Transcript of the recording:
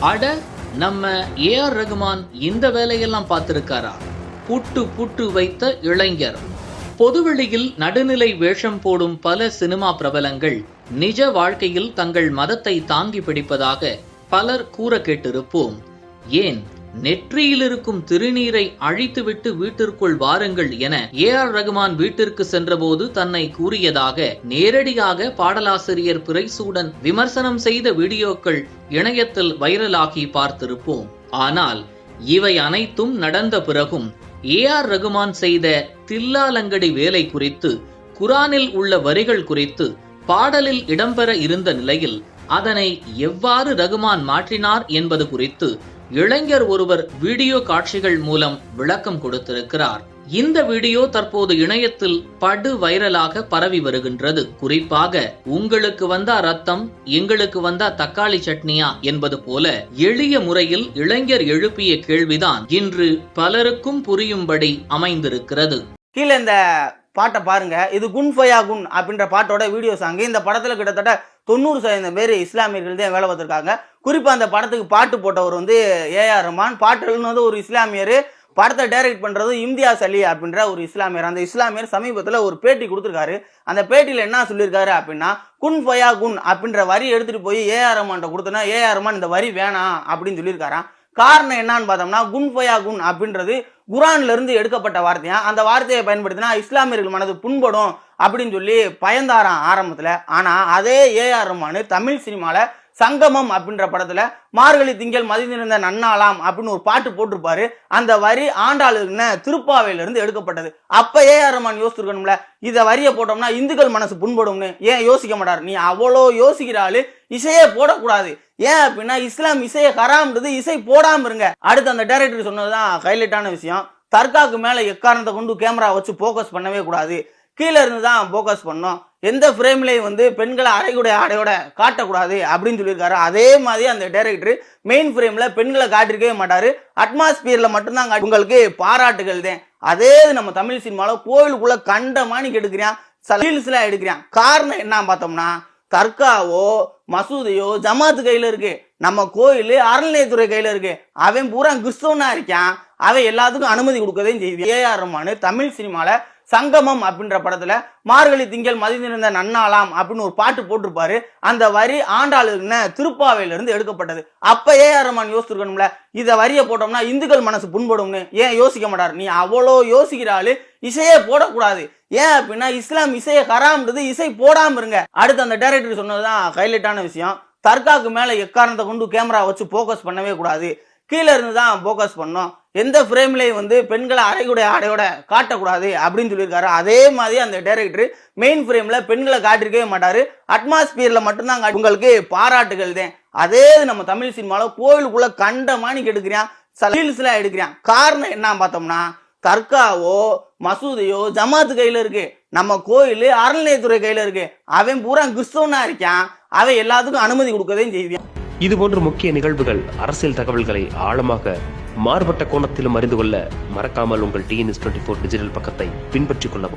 அட நம்ம ஏஆர் ரகுமான் இந்த வேலையெல்லாம் பார்த்துருக்காரா? புட்டு புட்டு வைத்த இளைஞர். பொதுவெளியில் நடுநிலை வேஷம் போடும் பல சினிமா பிரபலங்கள் நிஜ வாழ்க்கையில் தங்கள் மதத்தை தாங்கி பிடிப்பதாக பலர் கூற கேட்டிருப்போம். ஏன்? நெற்றியில் இருக்கும் திருநீரை அழித்துவிட்டு வீட்டிற்குள் வாருங்கள் என ஏ ஆர் ரகுமான் வீட்டிற்கு சென்றபோது தன்னை கூறியதாக நேரடியாக பாடலாசிரியர் பிரைசூடன் விமர்சனம் செய்த வீடியோக்கள் இணையத்தில் வைரலாகி பார்த்திருப்போம். ஆனால் இவை அனைத்தும் நடந்த பிறகும் ஏ ஆர் ரகுமான் செய்த தில்லாலங்கடி வேலை குறித்து குரானில் உள்ள வரிகள் குறித்து பாடலில் இடம்பெற இருந்த நிலையில் அதனை எவ்வாறு ரகுமான் மாற்றினார் என்பது குறித்து இளைஞர் ஒருவர் வீடியோ காட்சிகள் மூலம் விளக்கம் கொடுத்திருக்கிறார். இந்த வீடியோ தற்போது இணையத்தில் படு வைரலாக பரவி வருகின்றது. குறிப்பாக உங்களுக்கு வந்தா ரத்தம் எங்களுக்கு வந்தா தக்காளி சட்னியா என்பது போல எளிய முறையில் இளைஞர் எழுப்பிய கேள்விதான் இன்று பலருக்கும் புரியும்படி அமைந்திருக்கிறது. கீழே இந்த பாட்டை பாருங்கள் இது குன் ஃபயா குன் அப்படின்ற பாட்டோட வீடியோ சாங்கு இந்த படத்தில் கிட்டத்தட்ட தொண்ணூறு சதவீதம் பேர் இஸ்லாமியர்கள் தான் வேலை பார்த்துருக்காங்க. குறிப்பாக அந்த படத்துக்கு பாட்டு போட்டவர் வந்து ஏஆர் ரஹ்மான். பாட்டு எழுதுனது ஒரு இஸ்லாமியர். படத்தை டைரக்ட் பண்ணுறது இம்தியாஸ் அலி அப்படின்ற ஒரு இஸ்லாமியர். அந்த இஸ்லாமியர் சமீபத்தில் ஒரு பேட்டி கொடுத்துருக்காரு. அந்த பேட்டியில் என்ன சொல்லியிருக்காரு அப்படின்னா குன் ஃபயா குன் அப்படின்ற வரி எடுத்துகிட்டு போய் ஏஆர் ரஹ்மான்ட்ட கொடுத்தோன்னா ஏஆர் ரஹ்மான் இந்த வரி வேணாம் அப்படின்னு சொல்லியிருக்காராம். காரணம் என்னன்னு பார்த்தோம்னா குன் ஃபயா குன் அப்படின்றது குரான்ல இருந்து எடுக்கப்பட்ட வார்த்தையா? அந்த வார்த்தையை பயன்படுத்தினா இஸ்லாமியர்கள் மனது புண்படும் அப்படின்னு சொல்லி பயந்தாராம் ஆரம்பத்துல. ஆனா அதே ஏஆர் ரஹ்மான் தமிழ் சினிமாவில் சங்கமம் அப்படின்ற படத்துல மார்கழி திங்கள் மதிந்திருந்த நன்னாளாம் அப்படின்னு ஒரு பாட்டு போட்டிருப்பாரு. அந்த வரி ஆண்டாளுன்னு திருப்பாவையிலிருந்து எடுக்கப்பட்டது. அப்ப ஏ ஆர் ரமான் யோசிச்சிருக்கணும்ல. இத வரியை போட்டோம்னா இந்துக்கள் மனசு புண்படும்னு. ஏன் யோசிக்க மாட்டார்? நீ அவ்வளோ யோசிக்கிறாள். இசையே போடக்கூடாது. ஏன் அப்படின்னா இஸ்லாம் இசையை ஹராம்ன்றது இசை போடாம இருங்க. அடுத்து அந்த டைரக்டர் சொன்னதுதான் ஹைலைட்டான விஷயம். தர்காக்கு மேல எக்காரணத்தை கொண்டு கேமரா வச்சு போக்கஸ் பண்ணவே கூடாது. கீழே இருந்து தான் ஃபோக்கஸ் பண்ணோம். எந்த ஃப்ரேம்லேயும் வந்து பெண்களை அரைகுடைய ஆடையோட காட்டக்கூடாது அப்படின்னு சொல்லியிருக்காரு. அதே மாதிரி அந்த டேரக்டர் மெயின் ஃப்ரேமில் பெண்களை காட்டிருக்கவே மாட்டாரு. அட்மாஸ்பியரில் மட்டும்தான் உங்களுக்கு பாராட்டுகள் தான். அதே இது நம்ம தமிழ் சினிமாவில் கோவிலுக்குள்ளே கண்டமானிக்கு எடுக்கிறான் ரீல்ஸ்ல எடுக்கிறான். காரணம் என்ன பார்த்தோம்னா தர்காவோ மசூதியோ ஜமாத்து கையில் இருக்குது நம்ம கோயில் அறநிலையத்துறை கையில் இருக்கு. அவன் பூரா கிறிஸ்தவனா இருக்கான். அவன் எல்லாத்துக்கும் அனுமதி கொடுக்கதையும் செய்யுது ஏஆர் ரமானு தமிழ் சினிமாவில் சங்கமம் அப்படின்ற படத்துல மார்கழி திங்கள் மதிந்திருந்த நன்னாளாம் அப்படின்னு ஒரு பாட்டு போட்டிருப்பாரு. அந்த வரி ஆண்டாளுன்னு திருப்பாவையிலிருந்து எடுக்கப்பட்டது. அப்ப ஏஆர் ரமான் யோசிச்சிருக்கணும்ல. இதை வரியை போட்டோம்னா இந்துக்கள் மனசு புண்படும்னு. ஏன் யோசிக்க மாட்டார்? நீ அவ்வளோ யோசிக்கிறாள். இசையே போடக்கூடாது. ஏன் அப்படின்னா இஸ்லாம் இசையை ஹராம்ன்றது இசை போடாம இருங்க. அடுத்து அந்த டைரக்டர் சொன்னதுதான் ஹைலைட்டான விஷயம். தர்காக்கு மேலே எக்காரணத்தை கொண்டு கேமரா வச்சு ஃபோக்கஸ் பண்ணவே கூடாது. கீழே இருந்து தான் ஃபோக்கஸ் பண்ணோம் எந்த ஃப்ரேம்லேயும் வந்து பெண்களை அரைகுடைய ஆடையோட காட்டக்கூடாது அப்படின்னு சொல்லியிருக்காரு. அதே மாதிரி அந்த டைரக்டர் மெயின் ஃப்ரேமில் பெண்களை காட்டிருக்கவே மாட்டாரு. அட்மாஸ்பியரில் மட்டும்தான் உங்களுக்கு பாராட்டுகள் தான். அதே நம்ம தமிழ் சினிமாவில் கோவிலுக்குள்ளே கண்டமாணிக்க எடுக்கிறான் ரீல்ஸ்லாம் எடுக்கிறான். காரணம் என்ன பார்த்தோம்னா தர்காவோ மசூதியோ ஜமாத்து கையில இருக்கு. நம்ம கோயில் அறநிலையத்துறை கையில இருக்கு. அவன் பூரா கிறிஸ்தவனா இருக்கான். அவன் எல்லாத்துக்கும் அனுமதி கொடுக்கதையும் செய்வான் இதுபோன்ற முக்கிய நிகழ்வுகள் அரசியல் தகவல்களை ஆழமாக மாறுபட்ட கோணத்திலும் அறிந்து கொள்ள மறக்காமல் உங்கள் டிஎன்எஸ் டுவெண்ட்டி ஃபோர் டிஜிட்டல் பக்கத்தை பின்பற்றிக் கொள்ளவும்.